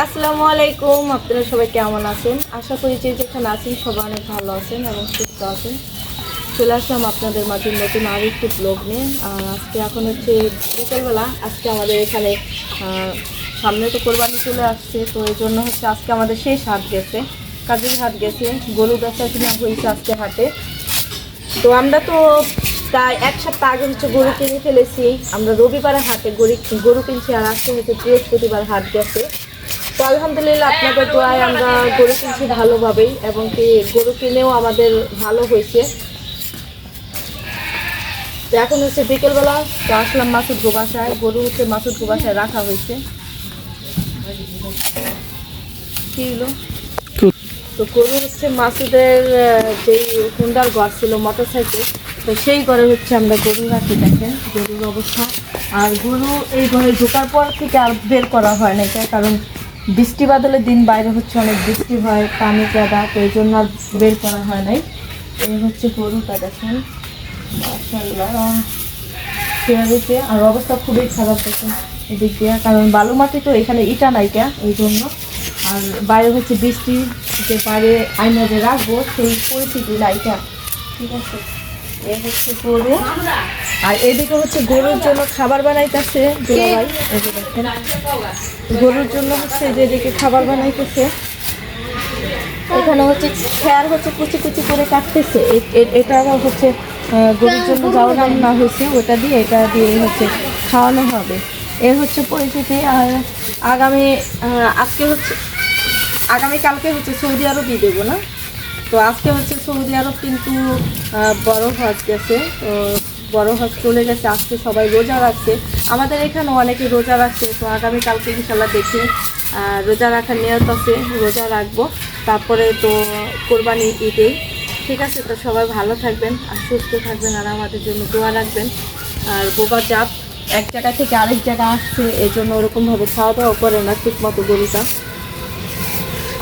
আসসালামু আলাইকুম, আপনারা সবাই কেমন আছেন? আশা করি যে যেখানে আছেন সবাই অনেক ভালো আছেন এবং সুস্থ আছেন। চলে আসলাম আপনাদের মাঝে নতুন আর একটি ব্লগ নিয়ে আজকে এখন হচ্ছে বিকেলবেলা, আজকে আমাদের এখানে সামনে তো কোরবানি চলে আসছে, তো এই জন্য হচ্ছে আজকে আমাদের শেষ হাট গেছে। কাজের হাট গেছে, গরু বেচা কিনা হয়েছে আজকে হাটে। তো আমরা তো প্রায় এক সপ্তাহ আগে হচ্ছে গরু কিনে ফেলেছি। আমরা রবিবারে হাটে গরু গরু কিনছি, আর আজকে হচ্ছে বৃহস্পতিবার হাট গেছে। তো আলহামদুলিল্লাহ আপনাদের দোয়ায় আমরা গরু কিনছি ভালোভাবেই এবং কি গরু কিনেও আমাদের ভালো হয়েছে। তো এখন হচ্ছে বিকেলবেলা, তো আসলাম মাসুদ গোবাসায়, গরু হচ্ছে মাসুদ গোবাসায় রাখা হয়েছে। তো গরু হচ্ছে মাসুদের যেই হুন্ডার ঘর ছিল মোটর সাইকেল তো সেই ঘরে হচ্ছে আমরা গরু রাখি, দেখেন গরুর অবস্থা। আর গরু এই ঘরে ঢোকার পর থেকে আর বের করা হয় না কারণ বৃষ্টি বাদলের দিন বাইরে হচ্ছে অনেক বৃষ্টি হয়, পানি কাদা, তো এই জন্য আর বের করা হয় নাই। এই হচ্ছে গরুটা দেখেন দিতে আর অবস্থা খুবই খারাপ দেখেন এদিক দিয়ে। কারণ বালু মাটি তো এখানে ইটা নাইকা, এই জন্য। আর বাইরে হচ্ছে বৃষ্টি, যে বাইরে আইনা রাখব, সেই পরিস্থিতি নাইকা। ঠিক আছে? এ হচ্ছে গরু। আর এদিকে হচ্ছে গরুর জন্য খাবার বানাইতেছে দুলাভাই। এই যে গরুর জন্য হচ্ছে যেদিকে খাবার বানাইতেছে। এখানে হচ্ছে খেয়ার হচ্ছে কুচি কুচি করে কাটতেছে। এ- এ- এটা আবার হচ্ছে গরুর জন্য যাওয়া রান্না হয়েছে, ওটা দিয়ে এটা দিয়ে হচ্ছে খাওয়ানো হবে। এর হচ্ছে পরিস্থিতি, আর আগামী আজকে হচ্ছে আগামীকালকে হচ্ছে সৌদি আরব দিয়ে দেবো না? তো আজকে হচ্ছে সৌদি আরব কিন্তু বড় হজ গেছে। তো বড় হজ চলে গেছে, আজকে সবাই রোজা রাখছে। আমাদের এখানে অনেকে রোজা রাখছে, তো আগামীকালকে ইনশাল্লাহ দেখি রোজা রাখার নিয়ত আছে, রোজা রাখব। তারপরে তো কোরবানি ঈদেই ঠিক আছে, তো সবাই ভালো থাকবেন, আর সুস্থ থাকবেন, আর আমাদের জন্য দোয়া রাখবেন। আর বোবা জাত, এক জায়গা থেকে আরেক জায়গা আসছে এই জন্য ওরকমভাবে খাওয়া দাওয়া করে না ঠিক মতো গরুটা।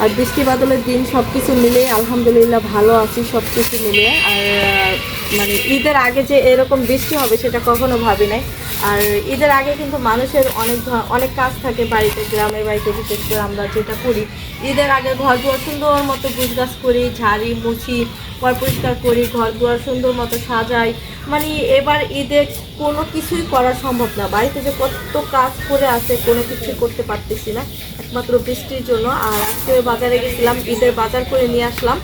আর বৃষ্টি বাদলের দিন সব কিছু মিলে আলহামদুলিল্লাহ ভালো আছি সব কিছু মিলে আর মানে ঈদের আগে যে এরকম বৃষ্টি হবে সেটা কখনো ভাবি নাই। আর ঈদের আগে কিন্তু মানুষের অনেক অনেক কাজ থাকে বাড়িতে, গ্রামের বাড়িতে বিশেষ করে আমরা যেটা করি। ঈদের আগে ঘর দুয়ার সুন্দর মতো গুছগাছ করি, ঝাড়ি, মুছি পর পরিষ্কার করি ঘর দুয়ার সুন্দর মতো সাজাই। মানে এবার ঈদে কোনো কিছুই করা সম্ভব না। বাড়িতে যে কত কাজ করে আছে, কোনো কিছুই করতে পারতেছি না, একমাত্র বৃষ্টির জন্য। আর আজকে বাজারে গেছিলাম, ঈদের বাজার করে নিয়ে আসলাম।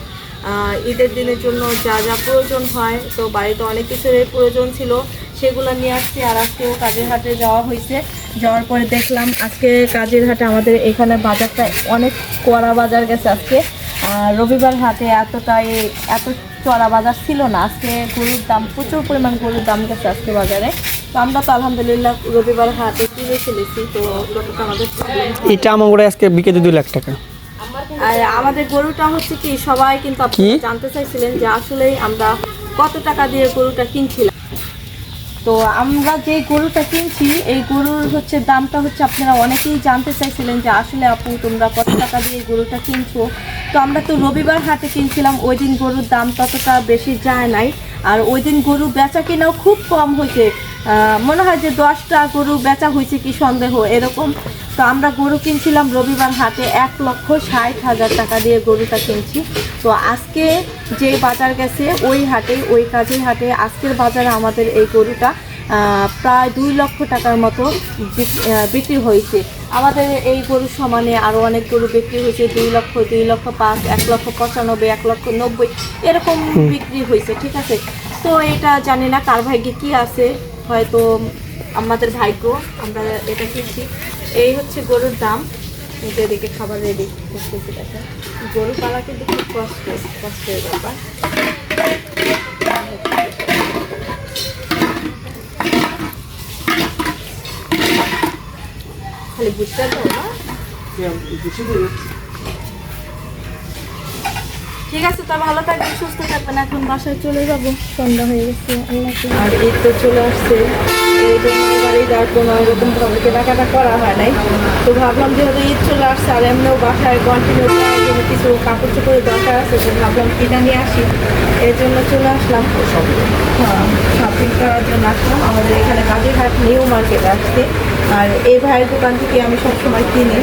ঈদের দিনের জন্য যা যা প্রয়োজন হয়, তো বাড়িতে অনেক কিছুর প্রয়োজন ছিল, সেগুলো নিয়ে আসছি আর আজকেও কাজের হাটে যাওয়া হয়েছে। যাওয়ার পরে দেখলাম আজকে কাজের হাটে আমাদের এখানে বাজারটা অনেক কড়া বাজার গেছে আজকে। আর রবিবার হাটে এতটাই, এত চড়া বাজার ছিল না। আজকে গরুর দাম, প্রচুর পরিমাণ গরুর দাম গেছে আজকে বাজারে। তো আমরা তো আলহামদুলিল্লাহ রবিবার হাটে কিনে ফেলেছি তো আমাদের এটা আমার আজকে বিকেতে দুই লাখ টাকা। আর আমাদের গরুটা হচ্ছে কি সবাই কিন্তু আপনি জানতে চাইছিলেন যে আসলেই আমরা কত টাকা দিয়ে গরুটা কিনছিলাম। তো আমরা যে গরুটা কিনছি এই গরুর হচ্ছে দামটা হচ্ছে আপনারা অনেকেই জানতে চাইছিলেন যে আসলে আপু তোমরা কত টাকা দিয়ে গরুটা কিনছো। তো আমরা তো রবিবার হাটে কিনছিলাম, ওই দিন গরুর দাম ততটা বেশি যায় নাই। আর ওই দিন গরু বেচা কিনাও খুব কম হয়েছে। মনে হয় যে দশটা গরু বেচা হয়েছে কি সন্দেহ, এরকম। তো আমরা গরু কিনছিলাম রবিবার হাটে এক লক্ষ ষাট হাজার টাকা দিয়ে গরুটা কিনছি। তো আজকে যে বাজার গেছে, ওই হাটে, ওই কাজের হাটে আজকের বাজারে আমাদের এই গরুটা প্রায় দুই লক্ষ টাকার মতো বিক- বিক্রি হয়েছে। আমাদের এই গরুর সমানে আরও অনেক গরু বিক্রি হয়েছে দুই লক্ষ দুই লক্ষ পাঁচ এক লক্ষ পঁচানব্বই এক লক্ষ নব্বই এরকম বিক্রি হয়েছে ঠিক আছে? তো এটা জানি না কার ভাগ্যে কি আছে হয়তো আমাদের ভাগ্য আমরা এটা কিনছি এই হচ্ছে গরুর দাম। এদিকে খাবার রেডি করতেছি গরু পালা কিন্তু খুব কষ্ট কষ্টের ব্যাপার খালি বুঝতে দাও না ঠিক আছে, তা ভালো থাকবেন, সুস্থ থাকবেন। এখন বাসায় চলে যাব। সন্ধ্যা হয়ে গেছে। আর ঈদ তো চলে আসছে। জন্য এবার আর কোনো এরকম ভাবে কেনাকাটা করা হয় নাই তো ভাবলাম যেহেতু ঈদ চলে আসছে আর এমনিও বাসায় কন্টিনিউ করার জন্য কিছু কাপড় চোপড়ের দরকার আছে তো ভাবলাম কিনা নিয়ে আসি এই জন্য চলে আসলাম শপিং করার জন্য আসলাম আমাদের এখানে কাজীরহাট নিউ মার্কেট আসছে আর এই ভাইয়ের দোকান থেকে আমি সবসময় কিনি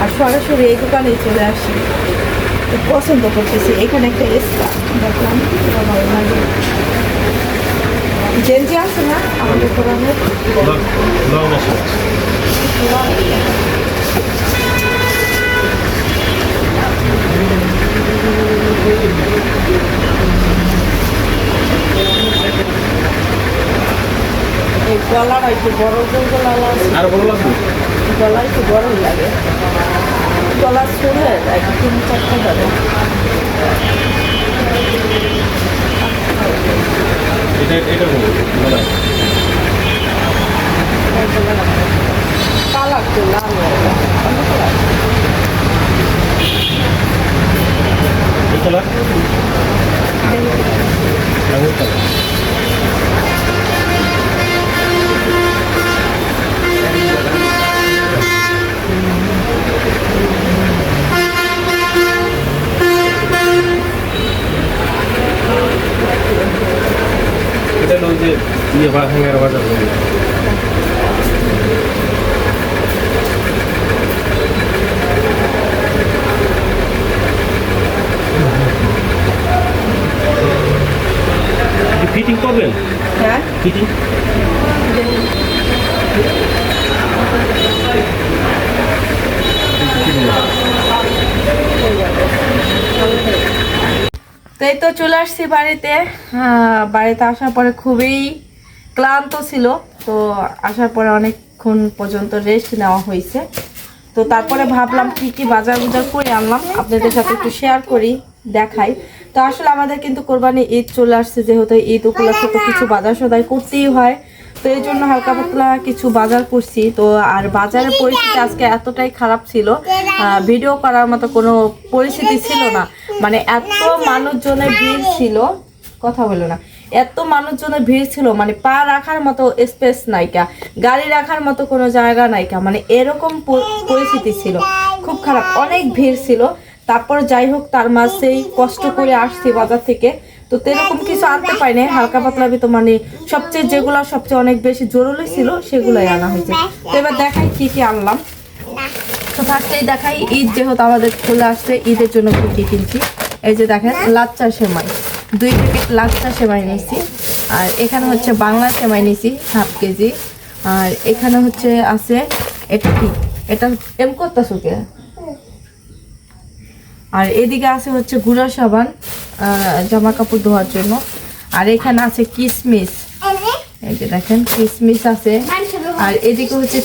আর সরাসরি এই দোকানে চলে আসি পছন্দ করতেছি এখানে একটা এসকা দেখলাম। ভালো লাগে জেনজি আছে না আমাদের কোরআনের এই গলাটা একটু বড় গলা আছে আর বড় গলা একটু বড়ই লাগে। গলা শুনে এক তিন চারটা যাবে এটা এটা বড় কালার তো ফিটিং তো এই তো চলে আসছি বাড়িতে। বাড়িতে আসার পরে খুবই ক্লান্ত ছিল, তো আসার পরে অনেকক্ষণ পর্যন্ত রেস্ট নেওয়া হয়েছে। তো তারপরে ভাবলাম কি কি বাজার বুজার করে আনলাম, আপনাদের সাথে একটু শেয়ার করি, দেখাই। তো আসলে আমাদের কিন্তু কোরবানি ঈদ চলে আসছে, যেহেতু ঈদ উপলক্ষে তো কিছু বাজার সদাই করতেই হয়। তো এই জন্য হালকা পাতলা কিছু বাজার করছি। তো আর বাজারের পরিস্থিতি আজকে এতটাই খারাপ ছিল ভিডিও করার মতো কোনো পরিস্থিতি ছিল না। মানে এত মানুষজনের ভিড় ছিল, কথা বলো না। এত মানুষজনের ভিড় ছিল মানে পা রাখার মতো স্পেস নাইকা, গাড়ি রাখার মতো কোনো জায়গা নাইকা মানে এরকম পরিস্থিতি ছিল। খুব খারাপ, অনেক ভিড় ছিল। তারপর যাই হোক, তার মাঝেই কষ্ট করে আসছি বাজার থেকে। তো এরকম কিছু আনতে পারিনি হালকা পাতলা তো মানে সবচেয়ে যেগুলো সবচেয়ে অনেক বেশি জরুরি ছিল, সেগুলোই আনা হয়েছে। তো এবার দেখাই কি কি আনলাম। তো ফার্স্টেই দেখাই ঈদ যেহেতু আমাদের চলে আসছে, ঈদের জন্য কি কি কিনছি। এই যে দেখেন, লাচ্চা সেমাই। দুই প্যাকেট লাচ্চা সেমাই নিয়েছি। আর এখানে হচ্ছে বাংলা সেমাই নিয়েছি, হাফ কেজি। আর এখানে হচ্ছে আছে, এটা কি? এটা এম করতে সুকে আর এদিকে আছে হচ্ছে গুঁড়া সাবান জামা কাপড় ধোয়ার জন্য। আর এখানে আছে কিসমিস। এই দেখেন, কিসমিস আছে। আর এদিকে হচ্ছে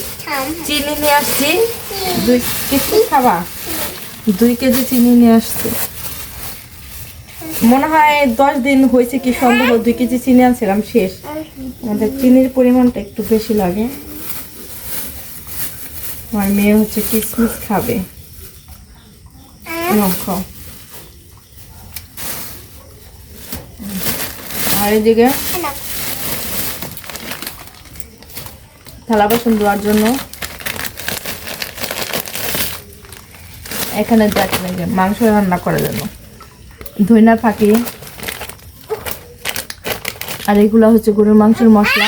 চিনি নিয়ে আসছি। দুই কিসমিস খাবা? দুই কেজি চিনি নিয়ে আসছি। মনে হয় দশ দিন হয়েছে কি সন্দেহ, দুই কেজি চিনি আনছিলাম, শেষ। আমাদের চিনির পরিমাণটা একটু বেশি লাগে। আমার মেয়ে হচ্ছে কিসমিস খাবে। নাও, খাও। আর এদিকে? থালা বাসন ধোয়ার জন্য। এখানে দেখেন এই যে মাংস রান্না করার জন্য ধইনার ফাঁকি। আর এগুলো হচ্ছে গরুর মাংসের মশলা।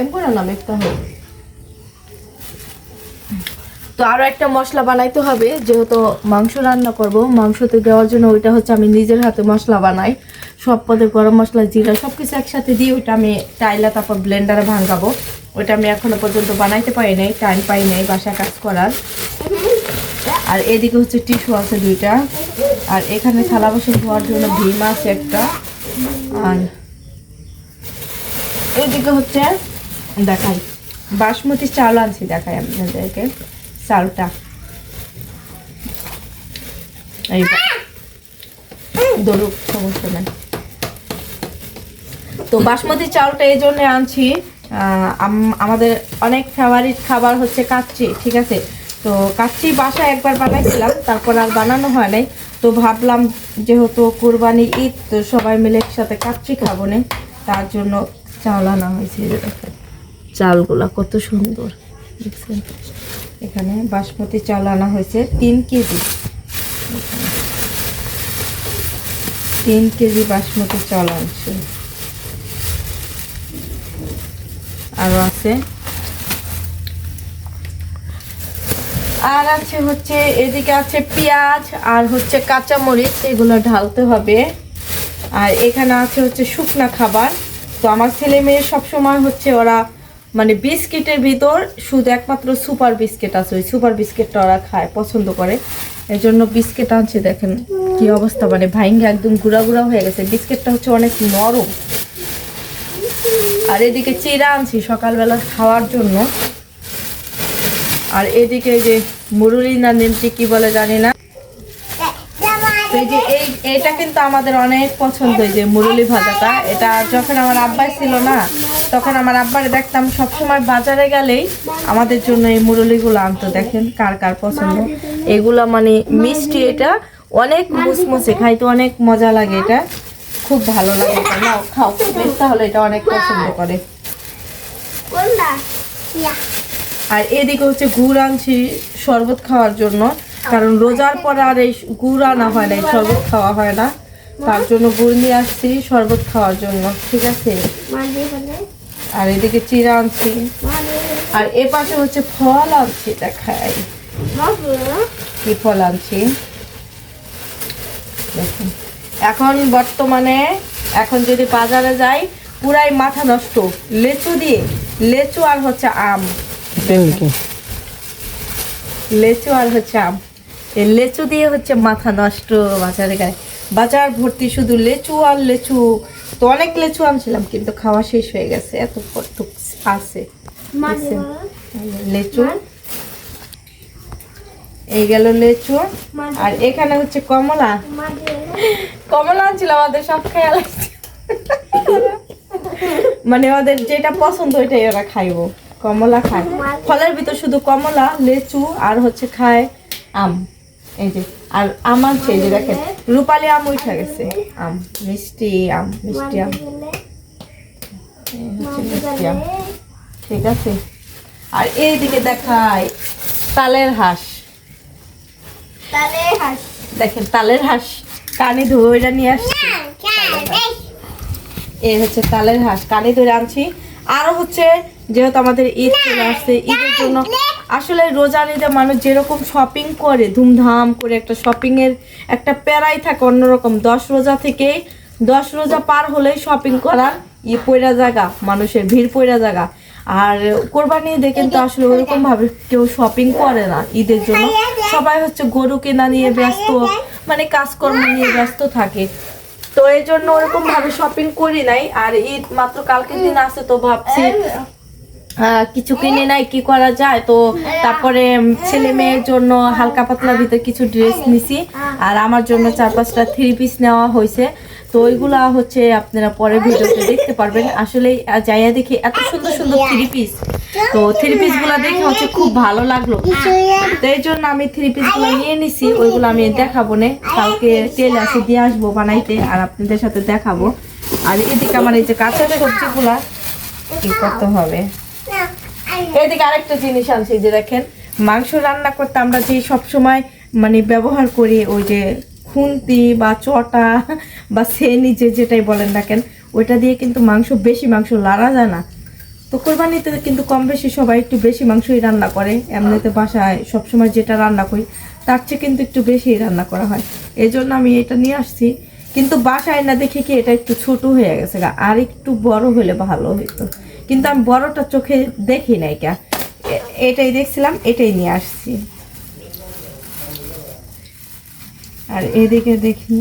এমন নাম একটা হোক আরও একটা মশলা বানাইতে হবে, যেহেতু মাংস রান্না করব, মাংসতে দেওয়ার জন্য ওইটা হচ্ছে আমি নিজের হাতে মশলা বানাই। সব পদে গরম মশলা, জিরা সব কিছু একসাথে দিয়ে ওইটা আমি টাইলা তারপর ব্লেন্ডারে ভাঙাবো। ওইটা আমি এখনও পর্যন্ত বানাইতে পারি নাই টাইম পাই নাই বাসায় কাজ করার। আর এদিকে হচ্ছে টিস্যু আছে দুইটা। আর এখানে থালা বাসন ধোয়ার জন্য ভীম আছে একটা। আর এইদিকে হচ্ছে, দেখাই, বাসমতি চাল আনছি, দেখাই আপনাদেরকে। চালটা ধরুক, সমস্যা নাই। তো বাসমতি চালটা এই জন্য আনছি আমাদের অনেক ফেভারিট খাবার হচ্ছে কাচ্চি, ঠিক আছে? তো কাচ্চি বাসায় একবার বানাইছিলাম, তারপর আর বানানো হয় নাই। তো ভাবলাম যেহেতু কোরবানি ঈদ, তো সবাই মিলে একসাথে কাচ্চি খাব না। তার জন্য চাল আনা হয়েছে চালগুলা কত সুন্দর, দেখছেন? এখানে বাসমতি চাল আনা হয়েছে তিন কেজি। তিন কেজি বাসমতি চাল আনছে। আরও আছে। আর আছে হচ্ছে, এদিকে আছে পেঁয়াজ আর হচ্ছে কাঁচামরিচ, এগুলো ঢালতে হবে। আর এখানে আছে হচ্ছে শুকনা খাবার। তো আমার ছেলে মেয়ে সবসময় হচ্ছে ওরা মানে বিস্কিটের ভিতর শুধু একমাত্র সুপার বিস্কিট আছে, ওই সুপার বিস্কিটটা ওরা খায়, পছন্দ করে। এই জন্য বিস্কিট আনছে, দেখেন কি অবস্থা মানে ভাইঙ্গা একদম গুঁড়া গুঁড়া হয়ে গেছে। বিস্কিটটা হচ্ছে অনেক নরম। আর এদিকে চিরা আনছি সকালবেলা খাওয়ার জন্য। আর এদিকে যে মুরুলি না নিমটি কি বলে জানি না। এটা কিন্তু আমাদের অনেক পছন্দ যে মুরুলি ভাজাটা। এটা যখন আমার আব্বাই ছিল না তখন আমার আব্বারে দেখতাম সবসময় বাজারে গেলেই আমাদের জন্য এই মুরুলিগুলো আনতো। দেখেন কার কার পছন্দ। এগুলা মানে মিষ্টি এটা অনেক মুসমুসে খাইতে অনেক মজা লাগে এটা। খুব ভালো লাগে নাও খাও তাহলে এটা অনেক পছন্দ করে। কোনটা? ইয়া। আর এদিকে হচ্ছে গুড় আনছি শরবত খাওয়ার জন্য। কারণ রোজার পরে আর এই গুড় আনা হয় না এই শরবত খাওয়া হয় না। তার জন্য গুড় নিয়ে আসছি শরবত খাওয়ার জন্য। ঠিক আছে? আর এদিকে চিরা আনছি। আর এ পাশে হচ্ছে ফল আনছি দেখাই। কি ফল আনছি? দেখুন। এখন বর্তমানে এখন যদি বাজারে যাই পুরাই মাথা নষ্ট। লেচু দিয়ে লেচু আর হচ্ছে আম। লেচু আর হচ্ছে আম। এই লেচু দিয়ে হচ্ছে মাথা নষ্ট বাজারে গায়ে বাজার ভর্তি শুধু লেচু আর লেচু। তো অনেক লেচু আনছিলাম কিন্তু খাওয়া শেষ হয়ে গেছে। এত আছে। লেচু। এই গেল লেচু। আর এখানে হচ্ছে কমলা। কমলা আনছিলাম আমাদের সব খেয়াল। মানে ওদের যেটা পছন্দ ওইটাই ওরা খাইবো। কমলা খায়। ফলের ভিতর শুধু কমলা লেচু আর হচ্ছে খায় আম। এই যে আর আম আনছে এই যে দেখেন রূপালি আম উঠে গেছে। আম মিষ্টি আম মিষ্টি আম। মিষ্টি আম। ঠিক আছে? আর এইদিকে দেখায় তালের হাঁস। তালে হাস। দেখেন তালের হাঁস। কানে ধরে নিয়ে আসছে। এই হচ্ছে তালের হাঁস। কানে ধরে আনছি। আরও হচ্ছে যেহেতু আমাদের ঈদ চলে আসছে ঈদের জন্য আসলে রোজার ঈদে মানুষ যেরকম শপিং করে ধুমধাম করে একটা শপিং এর একটা প্যারাই থাকে অন্যরকম। দশ রোজা থেকে দশ রোজা পার হলেই শপিং করার ই পয়রা জায়গা মানুষের ভিড় পয়রা জায়গা। আর কোরবানি ঈদে কিন্তু আসলে ওরকম ভাবে কেউ শপিং করে না ঈদের জন্য। সবাই হচ্ছে গরু কেনা নিয়ে ব্যস্ত মানে কাজকর্ম নিয়ে ব্যস্ত থাকে। তো এই জন্য ওরকম ভাবে শপিং করি নাই। আর ঈদ মাত্র কালকের দিন আছে তো ভাবছি কিছু কিনে নাই, কি করা যায়? তো তারপরে ছেলে মেয়ের জন্য হালকা পাতলা ভিতরে কিছু ড্রেস নিছি। আর আমার জন্য চার পাঁচটা থ্রি পিস নেওয়া হয়েছে। তো ওইগুলা হচ্ছে আপনারা পরে ভিডিওতে দেখতে পারবেন। আসলে যাইয়া দেখি এত সুন্দর সুন্দর থ্রি পিস তো থ্রি পিসগুলা দেখে হচ্ছে খুব ভালো লাগল। তো এই জন্য আমি থ্রি পিসগুলো নিয়ে নিছি। ওইগুলো আমি দেখাবো না। কালকে তেল আসে দিয়ে আসব বানাইতে আর আপনাদের সাথে দেখাবো। আর এদিকে আমার এই যে কাঁচা সবজিগুলা কি করতে হবে? এদিকে আরেকটা জিনিস আনছি যে দেখেন, মাংস রান্না করতে আমরা যে সব সময় মানে ব্যবহার করি, ওই যে খুন্তি বা চটা বা সেনি যে যেটাই বলেন না কেন, ওইটা দিয়ে কিন্তু মাংস, বেশি মাংস লাড়া যায় না তো কোরবানিতে কিন্তু কম বেশি সবাই একটু বেশি মাংসই রান্না করে, এমনিতে বাসায় সবসময় যেটা রান্না করি, তার চেয়ে কিন্তু একটু বেশি রান্না করা হয় এই জন্য আমি এটা নিয়ে আসছি, কিন্তু বাসায় না দেখে কি এটা একটু ছোট হয়ে গেছে। আর একটু বড় হলে ভালো হতো কিন্তু আমি বড়টা চোখে দেখি নাই কা। এটাই দেখছিলাম, এটাই নিয়ে আসছি। আর এদিকে দেখি।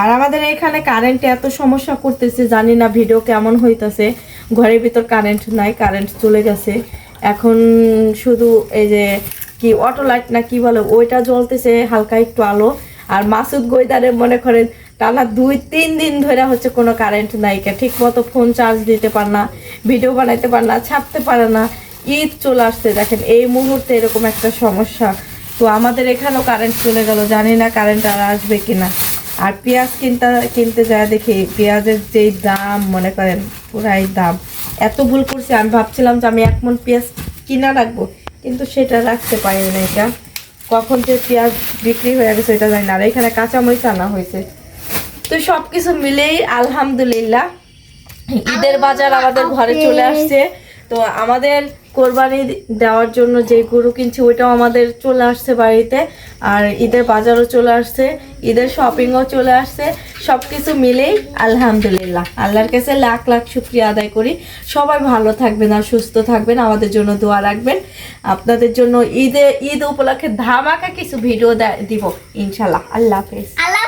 আর আমাদের এখানে কারেন্টে এত সমস্যা করতেছে, জানি না ভিডিও কেমন হইতেছে। ঘরের ভিতর কারেন্ট নাই কারেন্ট চলে গেছে। এখন শুধু এই যে কি অটো লাইট না কি বলে, ওইটা জ্বলতেছে, হালকা একটু আলো। আর মাসুদ গৈদারে মনে করেন টানা দুই, তিন দিন ধরে হচ্ছে কোনো কারেন্ট নাই ঠিক মতো ফোন চার্জ দিতে পার না ভিডিও বানাইতে পার না ছাপতে পারে না। ঈদ চলে আসছে, দেখেন, এই মুহূর্তে এরকম একটা সমস্যা। তো আমাদের এখানেও কারেন্ট চলে গেল, জানি না কারেন্ট আর আসবে কিনা। আর পেঁয়াজ কিনতে কিনতে যায় দেখি, পেঁয়াজের যেই দাম, মনে করেন, পুরাই দাম। এত ভুল করছি, আমি ভাবছিলাম যে আমি এক মন পেঁয়াজ কিনা রাখব, কিন্তু সেটা রাখতে পারি না এটা কখন যে পেঁয়াজ বিক্রি হয়ে গেছে, এটা জানি না। আর এখানে কাঁচামরিচ আনা হয়েছে। তো সব কিছু মিলেই আলহামদুলিল্লাহ। ঈদের বাজার আমাদের ঘরে চলে আসছে। তো আমাদের কোরবানি দেওয়ার জন্য যে গরু কিনছি ওইটাও আমাদের চলে আসছে বাড়িতে। আর ঈদের বাজারও চলে আসছে ঈদের শপিংও চলে আসছে। সব কিছু মিলেই আলহামদুলিল্লাহ। আল্লাহর কাছে লাখ লাখ শুক্রিয়া আদায় করি। সবাই ভালো থাকবেন আর সুস্থ থাকবেন। আমাদের জন্য দোয়া রাখবেন। আপনাদের জন্য ঈদে ঈদ উপলক্ষে ধামাকা কিছু ভিডিও দিব ইনশাল্লাহ। আল্লাহ হাফেজ। আল্লাহ